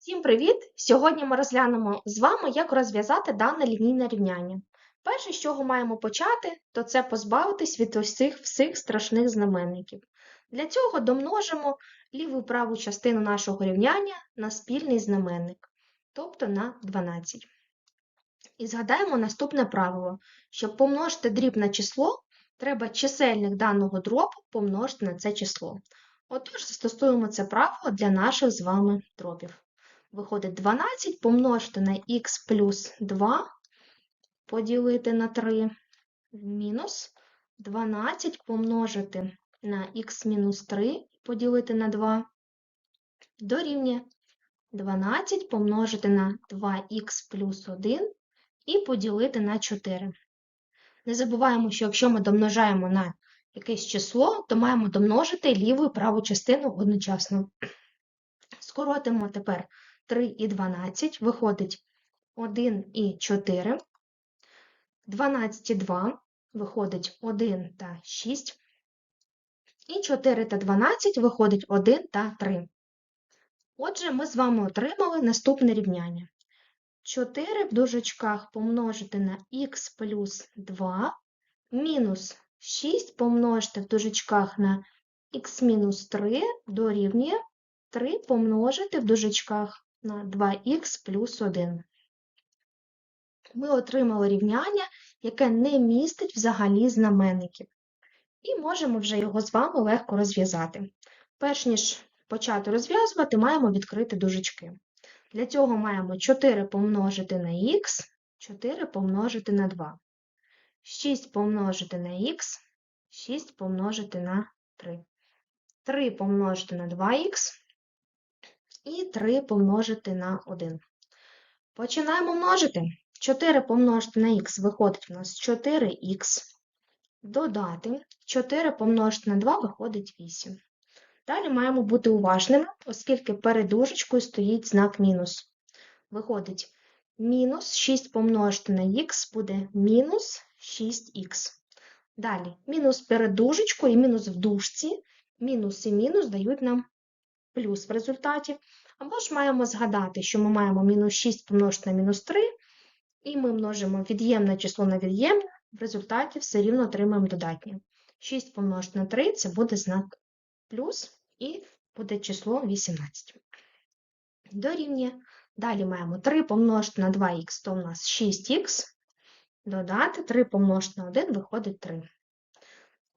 Всім привіт! Сьогодні ми розглянемо з вами, як розв'язати дане лінійне рівняння. Перше, з чого маємо почати, то це позбавитись від ось цих всіх страшних знаменників. Для цього домножимо ліву праву частину нашого рівняння на спільний знаменник, тобто на 12. І згадаємо наступне правило. Щоб помножити дріб на число, треба чисельник даного дробу помножити на це число. Отож, застосуємо це правило для наших з вами дробів. Виходить 12 помножити на х плюс 2 поділити на 3 мінус 12 помножити на х мінус 3 поділити на 2 дорівнює 12 помножити на 2х плюс 1 і поділити на 4. Не забуваємо, що якщо ми домножаємо на якесь число, то маємо домножити ліву і праву частину одночасно. Скоротимо тепер 3 і 12, виходить 1 і 4. 12 і 2 виходить 1 та 6. І 4 та 12 виходить 1 та 3. Отже, ми з вами отримали наступне рівняння. 4 в дужечках помножити на х плюс 2 мінус 6 помножити в дужечках на х мінус 3 дорівнює 3 помножити в дужечках на 2х плюс 1. Ми отримали рівняння, яке не містить взагалі знаменників. І можемо вже його з вами легко розв'язати. Перш ніж почати розв'язувати, маємо відкрити дужечки. Для цього маємо 4 помножити на х, 4 помножити на 2. 6 помножити на х, 6 помножити на 3. 3 помножити на 2х і 3 помножити на 1. Починаємо множити. 4 помножити на х виходить у нас 4х. Додати 4 помножити на 2 виходить 8. Далі маємо бути уважними, оскільки перед дужечкою стоїть знак мінус. Виходить, мінус 6 помножити на х буде мінус 6х. Далі, мінус перед дужечкою і мінус в дужці. Мінус і мінус дають нам плюс в результаті. Або ж маємо згадати, що ми маємо мінус 6 помножити на мінус 3, і ми множимо від'ємне число на від'ємне, в результаті все рівно отримаємо додатнє. 6 помножити на 3 це буде знак плюс, і буде число 18. Дорівнює. Далі маємо 3 помножити на 2х, то у нас 6х. Додати 3 помножити на 1 виходить 3.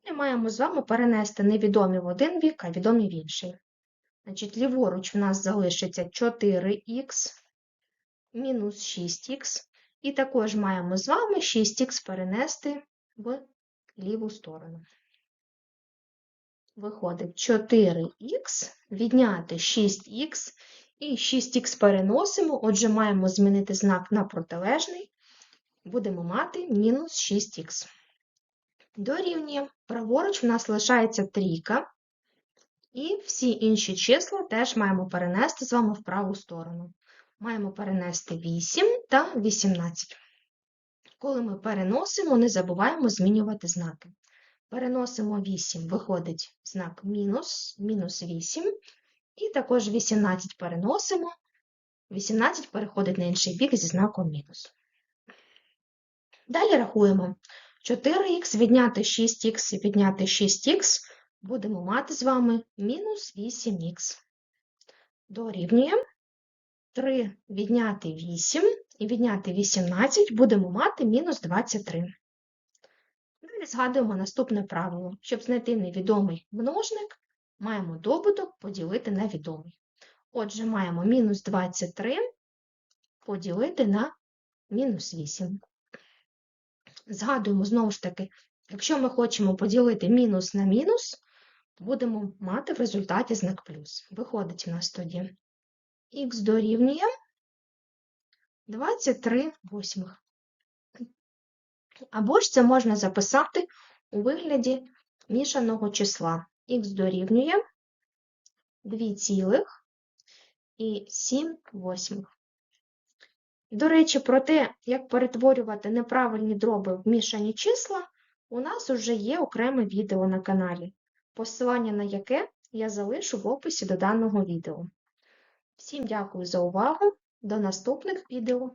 І маємо з вами перенести невідомі в один бік, а відомі в інший. Значить, ліворуч у нас залишиться 4х мінус 6х. І також маємо з вами 6х перенести в ліву сторону. Виходить 4х, відняти 6х, і 6х переносимо, отже, маємо змінити знак на протилежний, будемо мати мінус 6х. Дорівнює, праворуч в нас лишається трійка, і всі інші числа теж маємо перенести з вами в праву сторону. Маємо перенести 8 та 18. Коли ми переносимо, не забуваємо змінювати знаки. Переносимо 8, виходить знак мінус, мінус 8. І також 18 переносимо. 18 переходить на інший бік зі знаком мінус. Далі рахуємо. 4х відняти 6х і відняти 6х будемо мати з вами мінус 8х. Дорівнює 3 відняти 8 і відняти 18 будемо мати мінус 23. Далі згадуємо наступне правило. Щоб знайти невідомий множник, маємо добуток поділити на відомий. Отже, маємо мінус 23 поділити на мінус 8. Згадуємо знову ж таки, якщо ми хочемо поділити мінус на мінус, будемо мати в результаті знак плюс. Виходить у нас тоді х дорівнює 23 восьмих. Або ж це можна записати у вигляді мішаного числа. х дорівнює 2,7 восьмих. До речі, про те, як перетворювати неправильні дроби в мішані числа, у нас вже є окреме відео на каналі, посилання на яке я залишу в описі до даного відео. Всім дякую за увагу. До наступних відео.